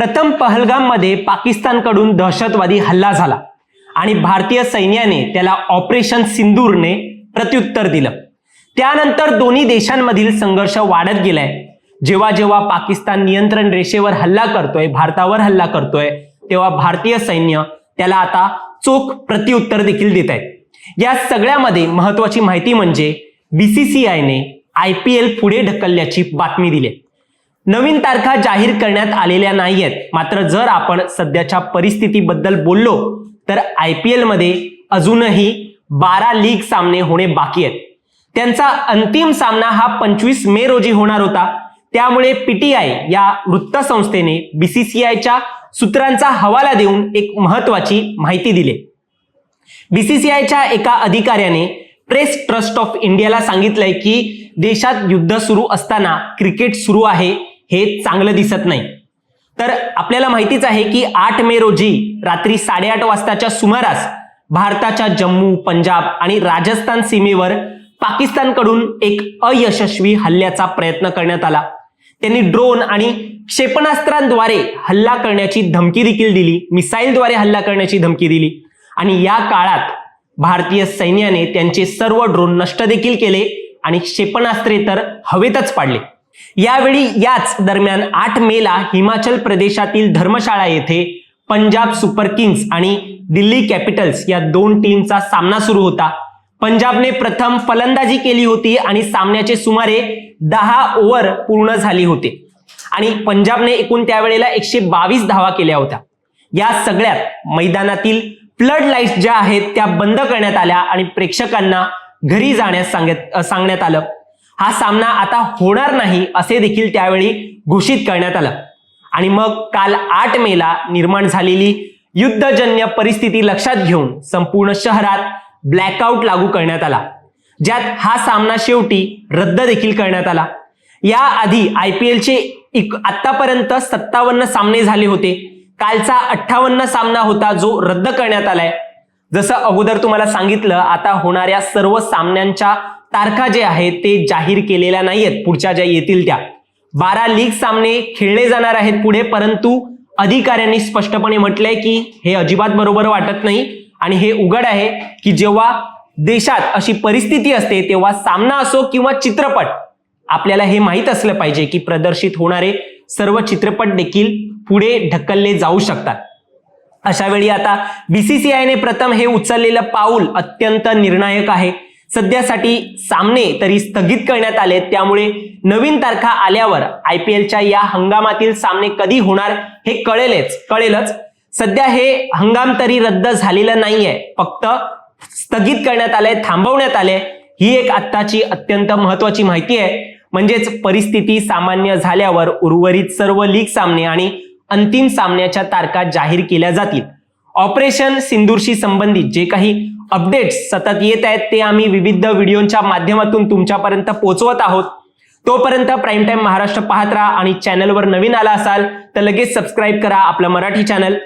प्रथम पहलगाममध्ये पाकिस्तानकडून दहशतवादी हल्ला झाला आणि भारतीय सैन्याने त्याला ऑपरेशन सिंदूरने प्रत्युत्तर दिलं. त्यानंतर दोन्ही देशांमधील संघर्ष वाढत गेलाय. जेव्हा जेव्हा पाकिस्तान नियंत्रण रेषेवर हल्ला करतोय भारतावर हल्ला करतोय तेव्हा भारतीय सैन्य त्याला आता चोख प्रत्युत्तर देखील देत आहेत या सगळ्यामध्ये महत्वाची माहिती म्हणजे बीसीसीआयने आय पी एल पुढे ढकलल्याची बातमी दिली नवीन तारखा जाहीर करण्यात आलेल्या नाहीयेत. मात्र जर आपण सध्याच्या परिस्थितीबद्दल बोललो तर आय पी एलमध्ये अजूनही बारा लीग सामने होणे बाकी आहेत. त्यांचा अंतिम सामना हा पंचवीस मे रोजी होणार होता. त्यामुळे पीटीआय या वृत्तसंस्थेने बीसीसीआयच्या सूत्रांचा हवाला देऊन एक महत्वाची माहिती दिली. बीसीसीआयच्या एका अधिकाऱ्याने प्रेस ट्रस्ट ऑफ इंडियाला सांगितलंय की देशात युद्ध सुरू असताना क्रिकेट सुरू आहे. हे चांगलं दिसत नाही. तर आपल्याला माहितीच आहे की आठ मे रोजी रात्री साडेआठ वाजताच्या सुमारास भारताच्या जम्मू पंजाब आणि राजस्थान सीमेवर पाकिस्तानकडून एक अयशस्वी हल्ल्याचा प्रयत्न करण्यात आला. त्यांनी ड्रोन आणि क्षेपणास्त्रांद्वारे हल्ला करण्याची धमकी देखील दिली मिसाईलद्वारे हल्ला करण्याची धमकी दिली आणि या काळात भारतीय सैन्याने त्यांचे सर्व ड्रोन नष्ट देखील केले आणि क्षेपणास्त्रे तर हवेतच पाडले. यावेळी याच दरम्यान आठ मेला हिमाचल प्रदेशातील धर्मशाळा येथे पंजाब सुपर किंग्स आणि दिल्ली कॅपिटल्स या दोन टीमचा सामना सुरू होता. पंजाबने प्रथम फलंदाजी केली होती आणि सामन्याचे सुमारे दहा ओव्हर पूर्ण झाली होते. आणि पंजाबने एकूण त्यावेळेला एकशे बावीस धावा केल्या होत्या. या सगळ्यात मैदानातील फ्लड लाईट्स ज्या आहेत त्या बंद करण्यात आल्या आणि प्रेक्षकांना घरी जाण्यास सांगत सांगण्यात आलं. हा सामना आता होणार नाही असे देखील त्यावेळी घोषित करण्यात आलं. आणि मग काल आठ मेला निर्माण झालेली युद्धजन्य परिस्थिती लक्षात घेऊन संपूर्ण शहरात ब्लॅकआउट लागू करण्यात आला. ज्यात हा सामना शेवटी रद्द देखील करण्यात आला. याआधी आय पी एलचे आतापर्यंत सत्तावन्न सामने झाले होते. कालचा अठ्ठावन्न सामना होता जो रद्द करण्यात आलाय. जसं अगोदर तुम्हाला सांगितलं आता होणाऱ्या सर्व सामन्यांच्या तारखा जे आहेत ते जाहीर केलेल्या नाहीयेत पुढच्या ज्या येतील त्या. बारा लीग सामने खेळले जाणार आहेत पुढे परंतु अधिकाऱ्यांनी स्पष्टपणे म्हटलंय की हे अजिबात बरोबर वाटत नाही आणि हे उघड आहे की जेव्हा देशात अशी परिस्थिती असते तेव्हा सामना असो किंवा चित्रपट आपल्याला हे माहीत असलं पाहिजे की प्रदर्शित होणारे सर्व चित्रपट देखील पुढे ढकलले जाऊ शकतात. अशा वेळी आता बीसीसीआयने प्रथम हे उचललेलं पाऊल अत्यंत निर्णायक आहे. सध्यासाठी सामने तरी स्थगित करण्यात आले त्यामुळे नवीन तारखा आल्यावर आय पी एलच्या या हंगामातील सामने कधी होणार हे कळेलच कळेलच. सध्या हे हंगाम तरी रद्द झालेलं नाहीये. फक्त स्थगित करण्यात आलंय थांबवण्यात आले ही एक आत्ताची अत्यंत महत्वाची माहिती आहे. म्हणजेच परिस्थिती सामान्य झाल्यावर उर्वरित सर्व लीग सामने आणि अंतिम सामन्याच्या तारखा जाहीर केल्या जातील. ऑपरेशन सिंदूरशी संबंधित जे काही अपडेट्स सतत येत आहेत ते आम्ही विविध व्हिडिओच्या माध्यमातून तुमच्यापर्यंत पोहोचवत आहोत. तोपर्यंत प्राईम टाइम महाराष्ट्र पाहत राहा आणि चॅनलवर नवीन आला असाल तर लगेच सबस्क्राईब करा आपलं मराठी चॅनल.